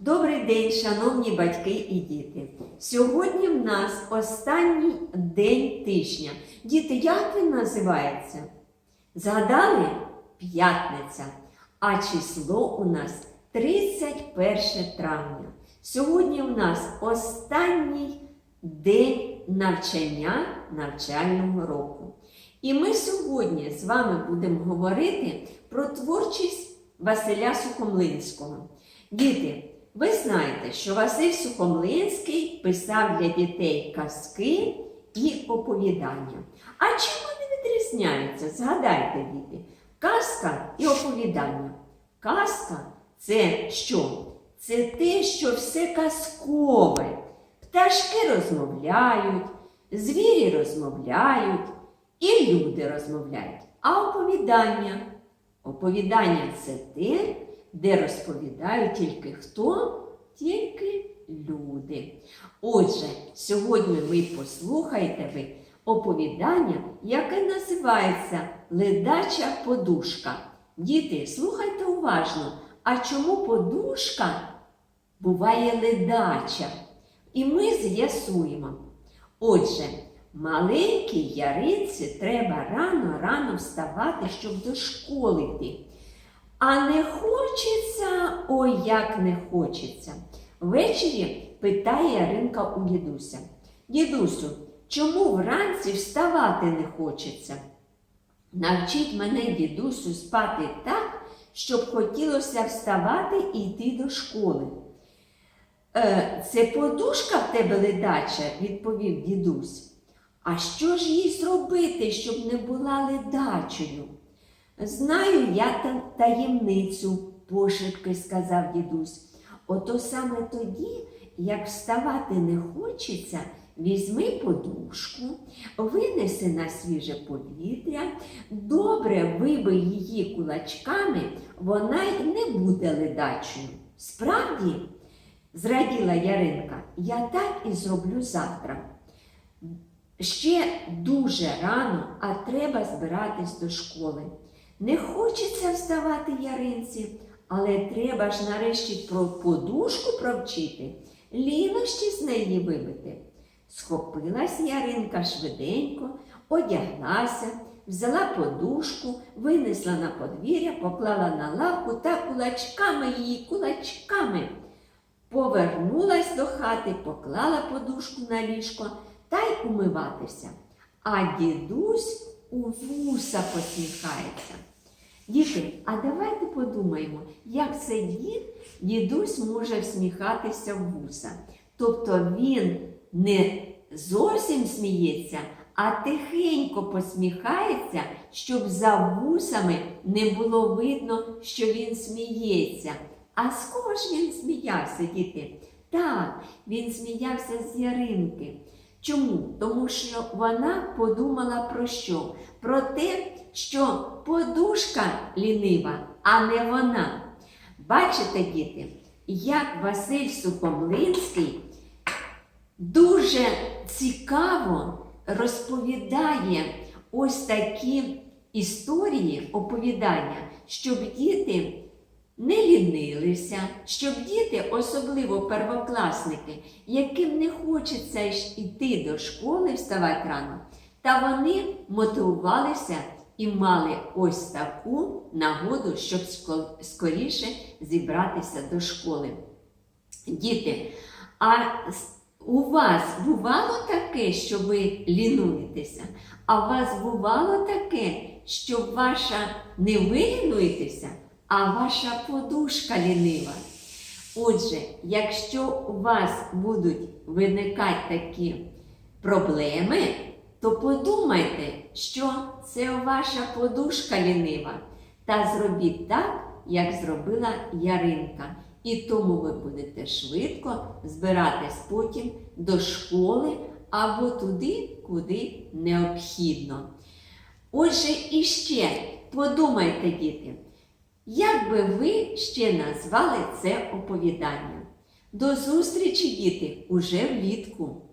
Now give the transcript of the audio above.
Добрий день, шановні батьки і діти. Сьогодні в нас останній день тижня. Діти, як він називається? Згадали? П'ятниця. А число у нас 31 травня. Сьогодні у нас останній день навчання навчального року. І ми сьогодні з вами будемо говорити про творчість Василя Сухомлинського. Діти, ви знаєте, що Василь Сухомлинський писав для дітей казки і оповідання. А чим вони відрізняються? Згадайте, діти, казка і оповідання. Казка це що? Це те, що все казкове. Пташки розмовляють, звірі розмовляють, і люди розмовляють. А оповідання? Оповідання це те, де розповідають тільки хто? Тільки люди. Отже, сьогодні ви послухаєте ви оповідання, яке називається Ледача подушка. Діти, слухайте уважно, а чому подушка буває ледача? І ми з'ясуємо. Отже, маленькій яринці треба рано-рано вставати, щоб до школи йти. А не хочеться, ой, як не хочеться. Ввечері питає Яринка у дідуся. Дідусю, чому вранці вставати не хочеться? Навчіть мене, дідусю, спати так, щоб хотілося вставати і йти до школи. Е, це подушка в тебе ледача, відповів дідусь. А що ж їй зробити, щоб не була ледачою? Знаю я та таємницю, пошепки сказав дідусь. Ото саме тоді, як вставати не хочеться, візьми подушку, винеси на свіже повітря, добре вибий її кулачками, вона й не буде ледачою. Справді, зраділа Яринка, я так і зроблю завтра. Ще дуже рано, а треба збиратись до школи. Не хочеться вставати яринці, але треба ж нарешті про подушку провчити, лінощі з неї вибити. Схопилась Яринка швиденько, одяглася, взяла подушку, винесла на подвір'я, поклала на лавку та кулачками її кулачками. Повернулась до хати, поклала подушку на ліжко та й умиватися. А дідусь у вуса посміхається. Діти, а давайте подумаємо, як це дід, дідусь може всміхатися в вуса. Тобто він не зовсім сміється, а тихенько посміхається, щоб за вусами не було видно, що він сміється. А з кого ж він сміявся, діти? Так, він сміявся з Яринки. Чому? Тому що вона подумала про що? Про те, що подушка лінива, а не вона. Бачите, діти, як Василь Сухомлинський дуже цікаво розповідає ось такі історії, оповідання, щоб діти не лінилися, щоб діти, особливо первокласники, яким не хочеться йти до школи, вставати рано, та вони мотивувалися і мали ось таку нагоду, щоб скоріше зібратися до школи. Діти, а у вас бувало таке, що ви лінуєтеся? А у вас бувало таке, що ваша не ви лінуєтеся, а ваша подушка лінива? Отже, якщо у вас будуть виникати такі проблеми, то подумайте, що це ваша подушка лінива. Та зробіть так, як зробила Яринка. І тому ви будете швидко збиратись потім до школи або туди, куди необхідно. Отже, іще подумайте, діти, як би ви ще назвали це оповідання? До зустрічі, діти, уже влітку!